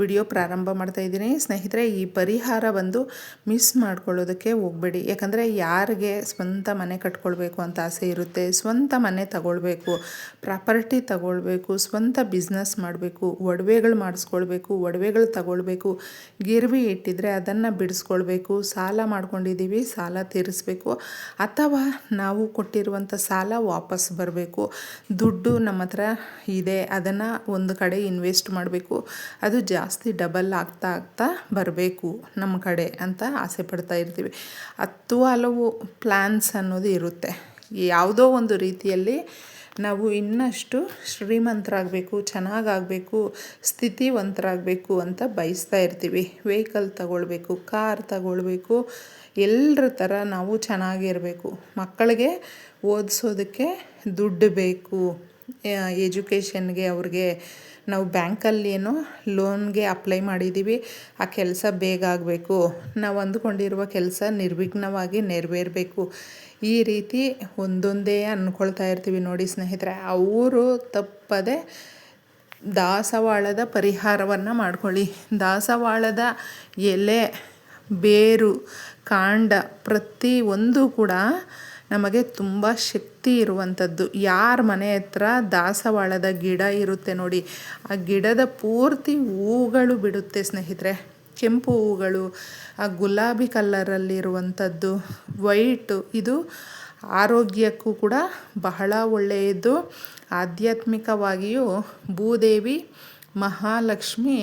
Video ಪ್ರಾರಂಭ ಮಾಡ್ತಾ ಇದ್ದೀನಿ. ಸ್ನೇಹಿತರೆ, ಈ ಪರಿಹಾರ ಬಂದು ಮಿಸ್ ಮಾಡ್ಕೊಳ್ಳೋದಕ್ಕೆ ಹೋಗಬೇಡಿ. ಯಾಕಂದರೆ ಯಾರಿಗೆ ಸ್ವಂತ ಮನೆ ಕಟ್ಕೊಳ್ಬೇಕು ಅಂತ ಆಸೆ ಇರುತ್ತೆ, ಸ್ವಂತ ಮನೆ ತಗೊಳ್ಬೇಕು, ಪ್ರಾಪರ್ಟಿ ತಗೊಳ್ಬೇಕು, ಸ್ವಂತ ಬಿಸ್ನೆಸ್ ಮಾಡಬೇಕು, ಒಡವೆಗಳು ಮಾಡಿಸ್ಕೊಳ್ಬೇಕು, ಒಡವೆಗಳು ತಗೊಳ್ಬೇಕು, ಗಿರ್ವಿ ಇಟ್ಟಿದ್ರೆ ಅದನ್ನು ಬಿಡಿಸ್ಕೊಳ್ಬೇಕು, ಸಾಲ ಮಾಡ್ಕೊಂಡಿದ್ದೀವಿ, ಸಾಲ ತೀರಿಸ್ಬೇಕು, ಅಥವಾ ನಾವು ಕೊಟ್ಟಿರುವಂಥ ಸಾಲ ವಾಪಸ್ ಬರಬೇಕು, ದುಡ್ಡು ನಮ್ಮ ಹತ್ರ ಇದೆ, ಅದನ್ನು ಒಂದು ಕಡೆ ಇನ್ವೆಸ್ಟ್ ಮಾಡಬೇಕು, ಅದು ಜಾಸ್ತಿ ಡಬಲ್ ಆಗ್ತಾ ಆಗ್ತಾ ಬರಬೇಕು ನಮ್ಮ ಕಡೆ ಅಂತ ಆಸೆ ಪಡ್ತಾ ಇರ್ತೀವಿ. ಹತ್ತು ಹಲವು ಪ್ಲ್ಯಾನ್ಸ್ ಅನ್ನೋದು ಇರುತ್ತೆ. ಯಾವುದೋ ಒಂದು ರೀತಿಯಲ್ಲಿ ನಾವು ಇನ್ನಷ್ಟು ಶ್ರೀಮಂತರಾಗಬೇಕು, ಚೆನ್ನಾಗಾಗಬೇಕು, ಸ್ಥಿತಿವಂತರಾಗಬೇಕು ಅಂತ ಬಯಸ್ತಾ ಇರ್ತೀವಿ. ವೆಹಿಕಲ್ ತಗೊಳ್ಬೇಕು, ಕಾರ್ ತಗೊಳ್ಬೇಕು ಎಲ್ಲರ ಥರ ನಾವು ಚೆನ್ನಾಗಿರಬೇಕು. ಮಕ್ಕಳಿಗೆ ಓದಿಸೋದಕ್ಕೆ ದುಡ್ಡು ಬೇಕು. ಎಜುಕೇಷನ್ಗೆ ಅವ್ರಿಗೆ ನಾವು ಬ್ಯಾಂಕಲ್ಲಿ ಏನೋ ಲೋನ್ಗೆ ಅಪ್ಲೈ ಮಾಡಿದ್ದೀವಿ, ಆ ಕೆಲಸ ಬೇಗ ಆಗಬೇಕು. ನಾವು ಅಂದ್ಕೊಂಡಿರುವ ಕೆಲಸ ನಿರ್ವಿಘ್ನವಾಗಿ ನೆರವೇರಬೇಕು. ಈ ರೀತಿ ಒಂದೊಂದೇ ಅಂದ್ಕೊಳ್ತಾ ಇರ್ತೀವಿ ನೋಡಿ ಸ್ನೇಹಿತರೆ. ಅವರು ತಪ್ಪದೆ ದಾಸವಾಳದ ಪರಿಹಾರವನ್ನು ಮಾಡ್ಕೊಳ್ಳಿ. ದಾಸವಾಳದ ಎಲೆ, ಬೇರು, ಕಾಂಡ ಪ್ರತಿ ಒಂದು ಕೂಡ ನಮಗೆ ತುಂಬ ಶಕ್ತಿ ಇರುವಂಥದ್ದು. ಯಾರ ಮನೆ ಹತ್ರ ದಾಸವಾಳದ ಗಿಡ ಇರುತ್ತೆ ನೋಡಿ, ಆ ಗಿಡದ ಪೂರ್ತಿ ಹೂಗಳು ಬಿಡುತ್ತೆ ಸ್ನೇಹಿತರೆ. ಕೆಂಪು ಹೂಗಳು, ಆ ಗುಲಾಬಿ ಕಲ್ಲರಲ್ಲಿರುವಂಥದ್ದು ವೈಟು, ಇದು ಆರೋಗ್ಯಕ್ಕೂ ಕೂಡ ಬಹಳ ಒಳ್ಳೆಯದು. ಆಧ್ಯಾತ್ಮಿಕವಾಗಿಯೂ ಭೂದೇವಿ, ಮಹಾಲಕ್ಷ್ಮಿ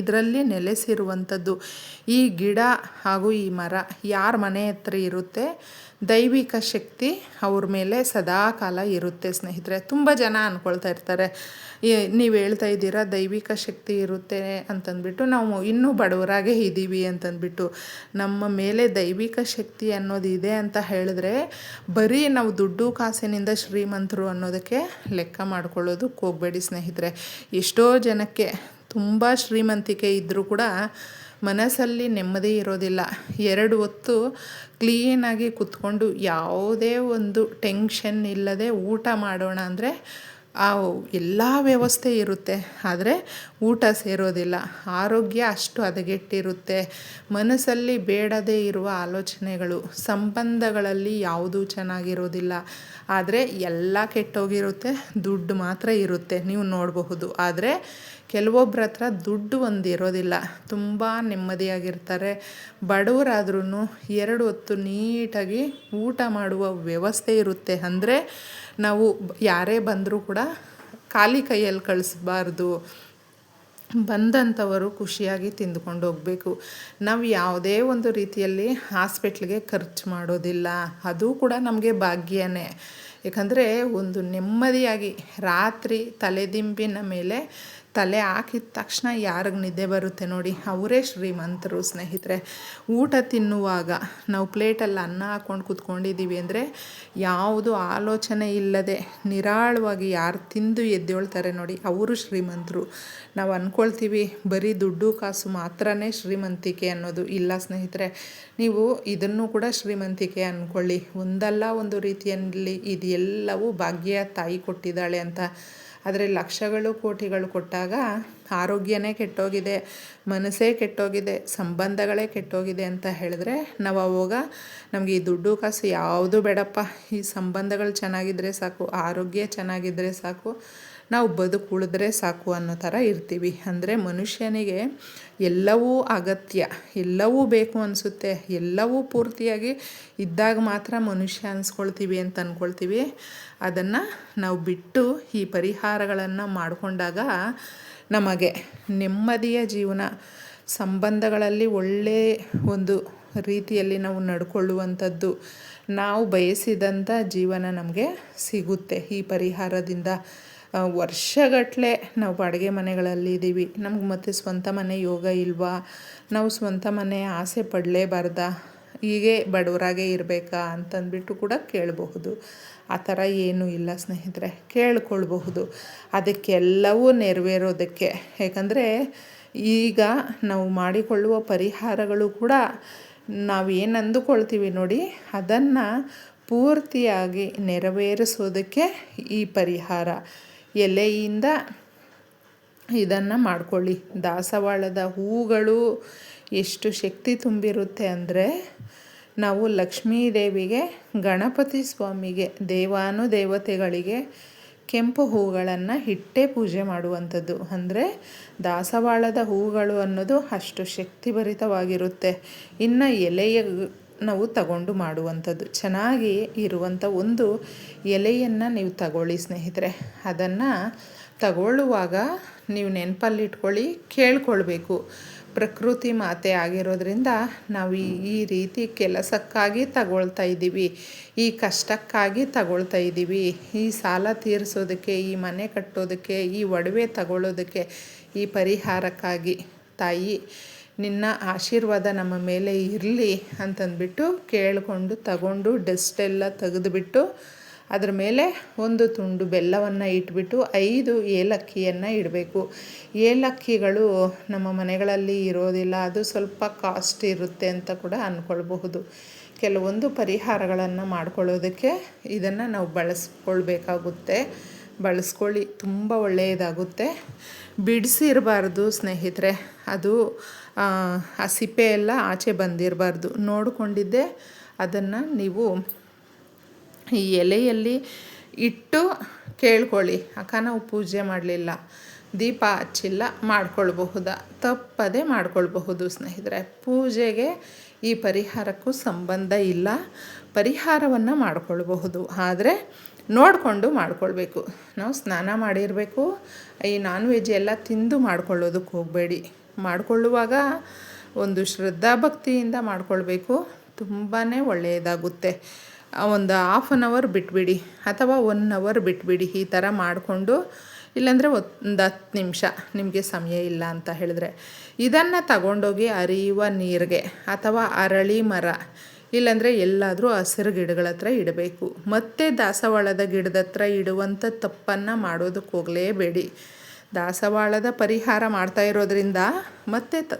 ಇದರಲ್ಲಿ ನೆಲೆಸಿರುವಂಥದ್ದು. ಈ ಗಿಡ ಹಾಗೂ ಈ ಮರ ಯಾರ ಮನೆ ಹತ್ರ ಇರುತ್ತೆ? ದೈವಿಕ ಶಕ್ತಿ ಅವ್ರ ಮೇಲೆ ಸದಾ ಕಾಲ ಇರುತ್ತೆ ಸ್ನೇಹಿತರೆ. ತುಂಬ ಜನ ಅಂದ್ಕೊಳ್ತಾ ಇರ್ತಾರೆ. ನೀವು ಹೇಳ್ತಾ ಇದ್ದೀರಾ, ದೈವಿಕ ಶಕ್ತಿ ಇರುತ್ತೆ ಅಂತಂದ್ಬಿಟ್ಟು ನಾವು ಇನ್ನೂ ಬಡವರಾಗೇ ಇದ್ದೀವಿ ಅಂತಂದ್ಬಿಟ್ಟು. ನಮ್ಮ ಮೇಲೆ ದೈವಿಕ ಶಕ್ತಿ ಅನ್ನೋದು ಇದೆ ಅಂತ ಹೇಳಿದ್ರೆ ಬರೀ ನಾವು ದುಡ್ಡು ಕಾಸಿನಿಂದ ಶ್ರೀಮಂತರು ಅನ್ನೋದಕ್ಕೆ ಲೆಕ್ಕ ಮಾಡ್ಕೊಳ್ಳೋದಕ್ಕೆ ಹೋಗಬೇಡಿ ಸ್ನೇಹಿತರೆ. ಎಷ್ಟೋ ಜನಕ್ಕೆ ತುಂಬ ಶ್ರೀಮಂತಿಕೆ ಇದ್ದರೂ ಕೂಡ ಮನಸ್ಸಲ್ಲಿ ನೆಮ್ಮದಿ ಇರೋದಿಲ್ಲ. ಎರಡು ಹೊತ್ತು ಕ್ಲೀನಾಗಿ ಕುತ್ಕೊಂಡು ಯಾವುದೇ ಒಂದು ಟೆನ್ಷನ್ ಇಲ್ಲದೆ ಊಟ ಮಾಡೋಣ ಅಂದರೆ ಆ ಎಲ್ಲ ವ್ಯವಸ್ಥೆ ಇರುತ್ತೆ. ಆದರೆ ಊಟ ಸೇರೋದಿಲ್ಲ. ಆರೋಗ್ಯ ಅಷ್ಟು ಹದಗೆಟ್ಟಿರುತ್ತೆ. ಮನಸ್ಸಲ್ಲಿ ಬೇಡದೇ ಇರುವ ಆಲೋಚನೆಗಳು, ಸಂಬಂಧಗಳಲ್ಲಿ ಯಾವುದೂ ಚೆನ್ನಾಗಿರೋದಿಲ್ಲ. ಆದರೆ ಎಲ್ಲ ಕೆಟ್ಟೋಗಿರುತ್ತೆ, ದುಡ್ಡು ಮಾತ್ರ ಇರುತ್ತೆ. ನೀವು ನೋಡಬಹುದು. ಆದರೆ ಕೆಲವೊಬ್ಬರ ಹತ್ರ ದುಡ್ಡು ಒಂದು ಇರೋದಿಲ್ಲ. ತುಂಬ ನೆಮ್ಮದಿಯಾಗಿರ್ತಾರೆ. ಬಡವರಾದ್ರೂ ಎರಡು ಹೊತ್ತು ನೀಟಾಗಿ ಊಟ ಮಾಡುವ ವ್ಯವಸ್ಥೆ ಇರುತ್ತೆ. ಅಂದರೆ ನಾವು ಯಾರೇ ಬಂದರೂ ಕೂಡ ಖಾಲಿ ಕೈಯಲ್ಲಿ ಕಳಿಸ್ಬಾರ್ದು. ಬಂದಂಥವರು ಖುಷಿಯಾಗಿ ತಿಂದುಕೊಂಡು ಹೋಗಬೇಕು. ನಾವು ಯಾವುದೇ ಒಂದು ರೀತಿಯಲ್ಲಿ ಹಾಸ್ಪಿಟ್ಲಿಗೆ ಖರ್ಚು ಮಾಡೋದಿಲ್ಲ. ಅದು ಕೂಡ ನಮಗೆ ಭಾಗ್ಯನೇ. ಯಾಕಂದರೆ ಒಂದು ನೆಮ್ಮದಿಯಾಗಿ ರಾತ್ರಿ ತಲೆದಿಂಬಿನ ಮೇಲೆ ತಲೆ ಹಾಕಿದ ತಕ್ಷಣ ಯಾರಿಗೆ ನಿದ್ದೆ ಬರುತ್ತೆ ನೋಡಿ? ಅವರೇ ಶ್ರೀಮಂತರು ಸ್ನೇಹಿತರೆ. ಊಟ ತಿನ್ನುವಾಗ ನಾವು ಪ್ಲೇಟಲ್ಲಿ ಅನ್ನ ಹಾಕ್ಕೊಂಡು ಕುತ್ಕೊಂಡಿದ್ದೀವಿ ಅಂದರೆ ಯಾವುದು ಆಲೋಚನೆ ಇಲ್ಲದೆ ನಿರಾಳವಾಗಿ ಯಾರು ತಿಂದು ಎದ್ದೇಳ್ತಾರೆ ನೋಡಿ? ಅವರು ಶ್ರೀಮಂತರು. ನಾವು ಅಂದ್ಕೊಳ್ತೀವಿ ಬರೀ ದುಡ್ಡು ಕಾಸು ಮಾತ್ರನೇ ಶ್ರೀಮಂತಿಕೆ ಅನ್ನೋದು ಇಲ್ಲ ಸ್ನೇಹಿತರೆ. ನೀವು ಇದನ್ನು ಕೂಡ ಶ್ರೀಮಂತಿಕೆ ಅಂದ್ಕೊಳ್ಳಿ ಒಂದಲ್ಲ ಒಂದು ರೀತಿಯಲ್ಲಿ ಇದೆಲ್ಲವೂ ಭಾಗ್ಯ ತಾಯಿ ಕೊಟ್ಟಿದ್ದಾಳೆ ಅಂತ ಆದರೆ ಲಕ್ಷಗಳು, ಕೋಟಿಗಳು ಕೊಟ್ಟಾಗ ಆರೋಗ್ಯನೇ ಕೆಟ್ಟೋಗಿದೆ, ಮನಸ್ಸೇ ಕೆಟ್ಟೋಗಿದೆ, ಸಂಬಂಧಗಳೇ ಕೆಟ್ಟೋಗಿದೆ ಅಂತ ಹೇಳಿದ್ರೆ ನಾವು ಅವಾಗ ನಮಗೆ ಈ ದುಡ್ಡು ಕಾಸು ಯಾವುದು ಬೇಡಪ್ಪ. ಈ ಸಂಬಂಧಗಳು ಚೆನ್ನಾಗಿದ್ದರೆ ಸಾಕು, ಆರೋಗ್ಯ ಚೆನ್ನಾಗಿದ್ದರೆ ಸಾಕು. ನಾವು ಬದುಕು ಉಳಿದ್ರೆ ಸಾಕು ಅನ್ನೋ ಥರ ಇರ್ತೀವಿ. ಅಂದರೆ ಮನುಷ್ಯನಿಗೆ ಎಲ್ಲವೂ ಅಗತ್ಯ, ಎಲ್ಲವೂ ಬೇಕು ಅನಿಸುತ್ತೆ, ಎಲ್ಲವೂ ಪೂರ್ತಿಯಾಗಿ ಇದ್ದಾಗ ಮಾತ್ರ ಮನುಷ್ಯ ಅನ್ಸ್ಕೊಳ್ತೀವಿ ಅಂತ ಅಂದ್ಕೊಳ್ತೀವಿ ಅದನ್ನು ನಾವು ಬಿಟ್ಟು ಈ ಪರಿಹಾರಗಳನ್ನು ಮಾಡಿಕೊಂಡಾಗ ನಮಗೆ ನೆಮ್ಮದಿಯ ಜೀವನ, ಸಂಬಂಧಗಳಲ್ಲಿ ಒಳ್ಳೆ ಒಂದು ರೀತಿಯಲ್ಲಿ ನಾವು ನಡ್ಕೊಳ್ಳುವಂಥದ್ದು, ನಾವು ಬಯಸಿದಂಥ ಜೀವನ ನಮಗೆ ಸಿಗುತ್ತೆ ಈ ಪರಿಹಾರದಿಂದ. ವರ್ಷಗಟ್ಟಲೆ ನಾವು ಬಾಡಿಗೆ ಮನೆಗಳಲ್ಲಿ ಇದ್ದೀವಿ. ನಮ್ಗೆ ಮತ್ತೆ ಸ್ವಂತ ಮನೆ ಯೋಗ ಇಲ್ವಾ? ನಾವು ಸ್ವಂತ ಮನೆ ಆಸೆ ಪಡಲೇಬಾರ್ದಾ? ಹೀಗೆ ಬಡವರಾಗೆ ಇರಬೇಕಾ ಅಂತಂದ್ಬಿಟ್ಟು ಕೂಡ ಕೇಳಬಹುದು. ಆ ಥರ ಏನೂ ಇಲ್ಲ ಸ್ನೇಹಿತರೆ, ಕೇಳ್ಕೊಳ್ಬಹುದು. ಅದಕ್ಕೆಲ್ಲವೂ ನೆರವೇರೋದಕ್ಕೆ. ಯಾಕಂದರೆ ಈಗ ನಾವು ಮಾಡಿಕೊಳ್ಳುವ ಪರಿಹಾರಗಳು ಕೂಡ ನಾವು ಅಂದುಕೊಳ್ತೀವಿ ನೋಡಿ, ಅದನ್ನು ಪೂರ್ತಿಯಾಗಿ ನೆರವೇರಿಸೋದಕ್ಕೆ ಈ ಪರಿಹಾರ. ಎಲೆಯಿಂದ ಇದನ್ನು ಮಾಡ್ಕೊಳ್ಳಿ. ದಾಸವಾಳದ ಹೂಗಳು ಎಷ್ಟು ಶಕ್ತಿ ತುಂಬಿರುತ್ತೆ ಅಂದರೆ ನಾವು ಲಕ್ಷ್ಮೀ ದೇವಿಗೆ ಗಣಪತಿ ಸ್ವಾಮಿಗೆ ದೇವಾನು ದೇವತೆಗಳಿಗೆ ಕೆಂಪು ಹೂಗಳನ್ನು ಇಟ್ಟೇ ಪೂಜೆ ಮಾಡುವಂಥದ್ದು. ಅಂದರೆ ದಾಸವಾಳದ ಹೂಗಳು ಅನ್ನೋದು ಅಷ್ಟು ಶಕ್ತಿಭರಿತವಾಗಿರುತ್ತೆ. ಇನ್ನು ಎಲೆಯ ನಾವು ತಗೊಂಡು ಮಾಡುವಂಥದ್ದು. ಚೆನ್ನಾಗಿ ಇರುವಂಥ ಒಂದು ಎಲೆಯನ್ನು ನೀವು ತಗೊಳ್ಳಿ ಸ್ನೇಹಿತರೆ. ಅದನ್ನು ತಗೊಳ್ಳುವಾಗ ನೀವು ನೆನಪಲ್ಲಿಟ್ಕೊಳ್ಳಿ, ಕೇಳ್ಕೊಳ್ಬೇಕು. ಪ್ರಕೃತಿ ಮಾತೆ ಆಗಿರೋದ್ರಿಂದ ನಾವು ಈ ರೀತಿ ಕೆಲಸಕ್ಕಾಗಿ ತಗೊಳ್ತಾ ಇದ್ದೀವಿ. ಈ ಕಷ್ಟಕ್ಕಾಗಿ ತಗೊಳ್ತಾ ಇದ್ದೀವಿ. ಈ ಸಾಲ ತೀರಿಸೋದಕ್ಕೆ, ಈ ಮನೆ ಕಟ್ಟೋದಕ್ಕೆ, ಈ ಒಡವೆ ತಗೊಳ್ಳೋದಕ್ಕೆ, ಈ ಪರಿಹಾರಕ್ಕಾಗಿ ತಾಯಿ. ನಿನ್ನ ಆಶೀರ್ವಾದ ನಮ್ಮ ಮೇಲೆ ಇರಲಿ ಅಂತಂದ್ಬಿಟ್ಟು ಕೇಳಿಕೊಂಡು ತಗೊಂಡು ಡಸ್ಟೆಲ್ಲ ತೆಗೆದುಬಿಟ್ಟು ಅದರ ಮೇಲೆ ಒಂದು ತುಂಡು ಬೆಲ್ಲವನ್ನು ಇಟ್ಬಿಟ್ಟು ಐದು ಏಲಕ್ಕಿಯನ್ನು ಇಡಬೇಕು. ಏಲಕ್ಕಿಗಳು ನಮ್ಮ ಮನೆಗಳಲ್ಲಿ ಇರೋದಿಲ್ಲ, ಅದು ಸ್ವಲ್ಪ ಕಾಸ್ಟ್ ಇರುತ್ತೆ ಅಂತ ಕೂಡ ಅಂದ್ಕೊಳ್ಬಹುದು ಕೆಲವೊಂದು ಪರಿಹಾರಗಳನ್ನು ಮಾಡ್ಕೊಳ್ಳೋದಕ್ಕೆ ಇದನ್ನು ನಾವು ಬಳಸ್ಕೊಳ್ಬೇಕಾಗುತ್ತೆ. ಬಳಸ್ಕೊಳ್ಳಿ, ತುಂಬ ಒಳ್ಳೆಯದಾಗುತ್ತೆ. ಬಿಡಿಸಿರಬಾರ್ದು ಸ್ನೇಹಿತರೆ, ಅದು ಆ ಸಿಪ್ಪೆ ಎಲ್ಲ ಆಚೆ ಬಂದಿರಬಾರ್ದು. ನೋಡಿಕೊಂಡಿದ್ದೆ, ಅದನ್ನು ನೀವು ಈ ಎಲೆಯಲ್ಲಿ ಇಟ್ಟು ಕೇಳ್ಕೊಳ್ಳಿ. ಅಕ್ಕ ನಾವು ಪೂಜೆ ಮಾಡಲಿಲ್ಲ. ದೀಪ ಹಚ್ಚಿಲ್ಲ, ಮಾಡ್ಕೊಳ್ಬಹುದಾ? ತಪ್ಪದೇ ಮಾಡ್ಕೊಳ್ಬಹುದು ಸ್ನೇಹಿತರೆ. ಪೂಜೆಗೆ ಈ ಪರಿಹಾರಕ್ಕೂ ಸಂಬಂಧ ಇಲ್ಲ. ಪರಿಹಾರವನ್ನು ಮಾಡ್ಕೊಳ್ಬಹುದು. ಆದರೆ ನೋಡಿಕೊಂಡು ಮಾಡ್ಕೊಳ್ಬೇಕು. ನಾವು ಸ್ನಾನ ಮಾಡಿರಬೇಕು. ಈ ನಾನ್ ವೆಜ್ ಎಲ್ಲ ತಿಂದು ಮಾಡ್ಕೊಳ್ಳೋದಕ್ಕೆ ಹೋಗಬೇಡಿ. ಮಾಡಿಕೊಳ್ಳುವಾಗ ಒಂದು ಶ್ರದ್ಧಾಭಕ್ತಿಯಿಂದ ಭಕ್ತಿಯಿಂದ ಮಾಡ್ಕೊಳ್ಬೇಕು. ತುಂಬಾ ಒಳ್ಳೆಯದಾಗುತ್ತೆ. ಒಂದು ಹಾಫ್ ಆನ್ ಅವರ್ ಬಿಟ್ಬಿಡಿ ಅಥವಾ ಒನ್ ಅವರ್ ಬಿಟ್ಬಿಡಿ ಈ ಥರ ಮಾಡಿಕೊಂಡು ಇಲ್ಲಾಂದರೆ ಒಂದು ಹತ್ತು ನಿಮಿಷ ನಿಮಗೆ ಸಮಯ ಇಲ್ಲ ಅಂತ ಹೇಳಿದ್ರೆ. ಇದನ್ನು ತಗೊಂಡೋಗಿ ಹರಿಯುವ ನೀರಿಗೆ ಅಥವಾ ಅರಳಿ ಮರ ಇಲ್ಲಾಂದರೆ ಎಲ್ಲಾದರೂ ಹಸಿರು ಗಿಡಗಳ ಹತ್ರ ಇಡಬೇಕು. ಮತ್ತೆ ದಾಸವಾಳದ ಗಿಡದ ಹತ್ರ ಇಡುವಂಥ ತಪ್ಪನ್ನು ಮಾಡೋದಕ್ಕೆ ಹೋಗಲೇಬೇಡಿ. ದಾಸವಾಳದ ಪರಿಹಾರ ಮಾಡ್ತಾ ಇರೋದ್ರಿಂದ ಮತ್ತೆ ತ,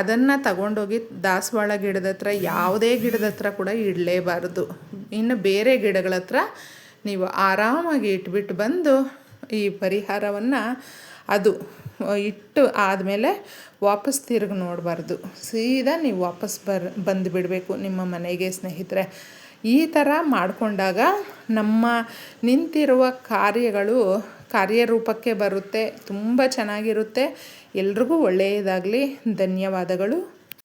ಅದನ್ನು ತಗೊಂಡೋಗಿ ದಾಸವಾಳ ಗಿಡದ ಹತ್ರ, ಯಾವುದೇ ಗಿಡದ ಹತ್ರ ಕೂಡ ಇಡಲೇಬಾರ್ದು. ಇನ್ನು ಬೇರೆ ಗಿಡಗಳ ಹತ್ರ ನೀವು ಆರಾಮಾಗಿ ಇಟ್ಬಿಟ್ಟು ಬಂದು ಈ ಪರಿಹಾರವನ್ನು ಅದು ಇಟ್ಟು ಆದಮೇಲೆ ವಾಪಸ್ ತಿರುಗಿ ನೋಡಬಾರ್ದು. ಸೀದಾ ನೀವು ವಾಪಸ್ ಬರ್, ಬಂದು ಬಿಡಬೇಕು ನಿಮ್ಮ ಮನೆಗೆ ಸ್ನೇಹಿತರೆ. ಈ ಥರ ಮಾಡಿಕೊಂಡಾಗ ನಮ್ಮ ನಿಂತಿರುವ ಕಾರ್ಯಗಳು ಕಾರ್ಯರೂಪಕ್ಕೆ ಬರುತ್ತೆ. ತುಂಬ ಚೆನ್ನಾಗಿರುತ್ತೆ. ಎಲ್ರಿಗೂ ಒಳ್ಳೆಯದಾಗಲಿ. ಧನ್ಯವಾದಗಳು.